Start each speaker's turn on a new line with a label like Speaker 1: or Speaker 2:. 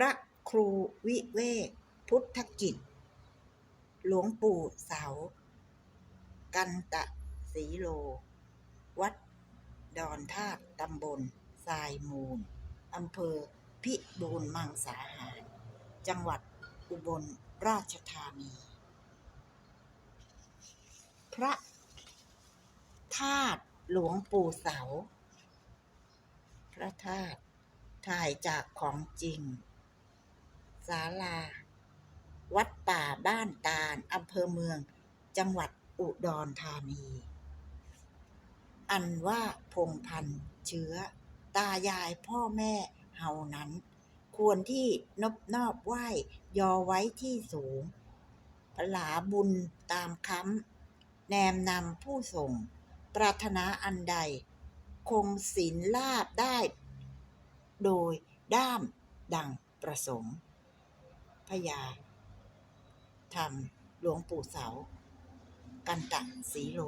Speaker 1: ระครูวิเวกพุทธกิจ หลวงปู่เสา กันตะสีโล วัด ดอนธาตุตำบลทรายมูลอำเภอพิบูลมังสาหาร จังหวัดอุบลราชธานี พระธาตุหลวงปู่เสา พระธาตุถ่ายจากของจริง ศาลา วัดป่าบ้านตาลอำเภอเมือง จังหวัดอุดรธานี อันว่าพงพันเชื้อ ตายายพ่อแม่เฮานั้น ควรที่นบนอบไหว้ยอไว้ที่สูงพลาบุญตามค้ำแนมนำผู้ส่ง ปรารถนาอันใด คงศีลลาบได้ โดยด้ามดังประสงค์ พญาธรรมหลวงปู่เสา กันตะสีโล